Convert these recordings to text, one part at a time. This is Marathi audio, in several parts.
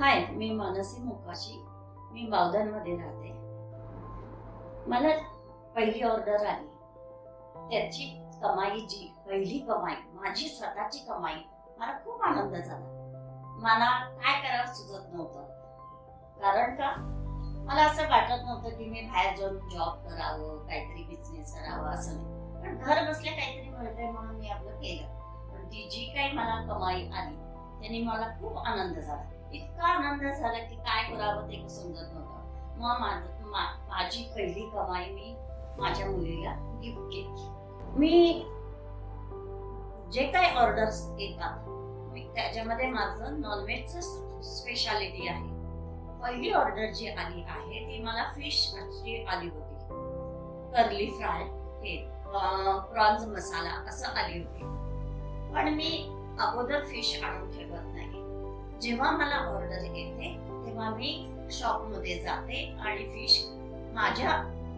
हाय मी मानसी मुकाशी. मी बावधनमध्ये राहते. मला पहिली ऑर्डर आली. त्याची कमाई जी पहिली कमाई माझी स्वतःची कमाई मला खूप आनंद झाला. मला काय करावं सुचत नव्हतं. कारण का? मला असं वाटत नव्हतं की मी बाहेर जाऊन जॉब करावं काहीतरी बिझनेस करावं असं नाही. पण घर बसल्या काहीतरी मिळतंय म्हणून मी आपलं केलं. पण ती जी काही मला कमाई आली त्याने मला खूप आनंद झाला. इतका आनंद झाला की काय करावं ते समजत नव्हतं. मग माझं मा- माझी पहिली कमाई मी माझ्या मुलीला गिफ्ट केली. मी जे काही ऑर्डर्स येतात त्याच्यामध्ये माझं नॉनव्हेजचं स्पेशालिटी आहे. पहिली ऑर्डर जी आली आहे ती मला फिश अशी आली होती. कर्ली फ्राय हे प्रॉन्स मसाला असं आली होती. पण मी अगोदर फिश आणून ठेवत नाही. जेव्हा मला ऑर्डर येते तेव्हा मी शॉपमध्ये जाते आणि फिश माझ्या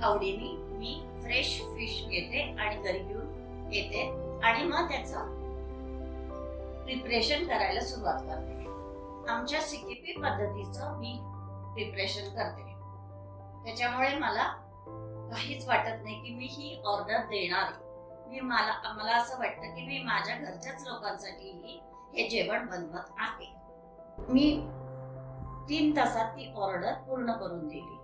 आवडीने मी फ्रेश फिश घेते आणि घरी घेऊन येते आणि मग त्याचं प्रिपरेशन करायला सुरुवात करते. आमच्या सिकिपी पद्धतीचं मी प्रिपरेशन करते. त्याच्यामुळे मला काहीच वाटत नाही की मी ही ऑर्डर देणार आहे. मी मला मला असं वाटतं की मी माझ्या घरच्याच लोकांसाठी हे जेवण बनवत आहे. मी तीन तासात ती ऑर्डर पूर्ण करून दिली.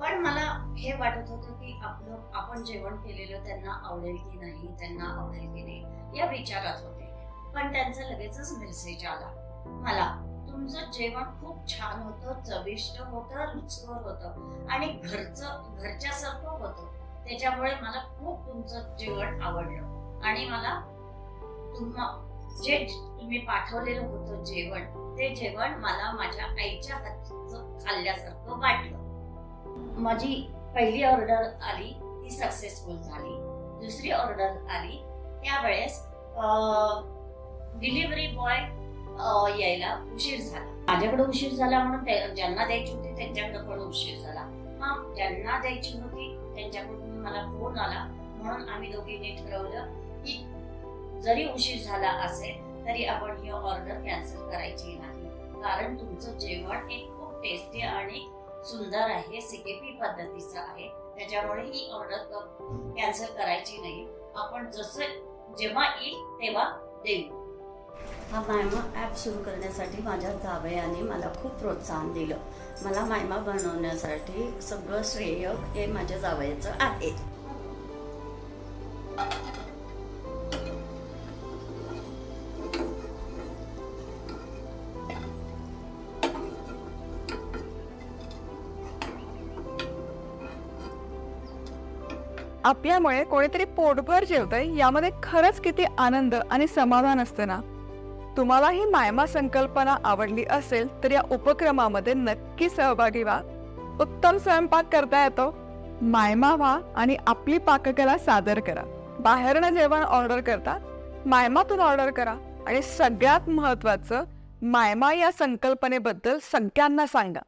पण मला हे वाटत होतं की आपलं आपण जेवण केलेलं त्यांना आवडेल की नाही त्यांना आवडेल की नाही या विचारात होते. पण त्यांचा लगेचच मेसेज आला. मला तुमचं जेवण खूप छान होतं चविष्ट होतं रुचकर होतं आणि घरचं घरच्यासारखं होतं. त्याच्यामुळे मला खूप तुमचं जेवण आवडलं आणि मला तुम्हा जे तुम्ही पाठवलेलं होतं जेवण ते जेवण मला माझ्या आईच्या हातचं खाल्ल्यासारखं वाटलं. माझी पहिली ऑर्डर आली ती सक्सेसफुल झाली. दुसरी ऑर्डर आली त्यावेळेस डिलिव्हरी बॉय यायला उशीर झाला. माझ्याकडे उशीर झाला म्हणून ज्यांना द्यायची होती त्यांच्याकडे पण उशीर झाला. मग ज्यांना द्यायची होती त्यांच्याकडून मला फोन आला. म्हणून आम्ही दोघींनी ठरवलं की जरी उशीर झाला असेल तरी आपण ही ऑर्डर कॅन्सल करायची नाही. कारण तुमचं जेवण हे खूप टेस्टी आणि सुंदर आहे सिकेपी पद्धतीचं आहे. त्याच्यामुळे ही ऑर्डर कॅन्सल करायची नाही. आपण जसं जेव्हा येईल तेव्हा देऊ. हा मायमा ॲप सुरू करण्यासाठी माझ्या जावयाने मला खूप प्रोत्साहन दिलं. मला मायमा बनवण्यासाठी सगळं श्रेय हे माझ्या जावयाचं आहे. आपल्यामुळे कोणीतरी पोटभर जेवतंय यामध्ये खरंच किती आनंद आणि समाधान असतं ना? तुम्हाला ही मायमा संकल्पना आवडली असेल तर या उपक्रमामध्ये नक्की सहभागी व्हा. उत्तम स्वयंपाक करता येतो. मायमा व्हा आणि आपली पाककला सादर करा. बाहेरनं जेवण ऑर्डर करता मायमातून ऑर्डर करा. आणि सगळ्यात महत्वाचं मायमा या संकल्पनेबद्दल सगळ्यांना सांगा.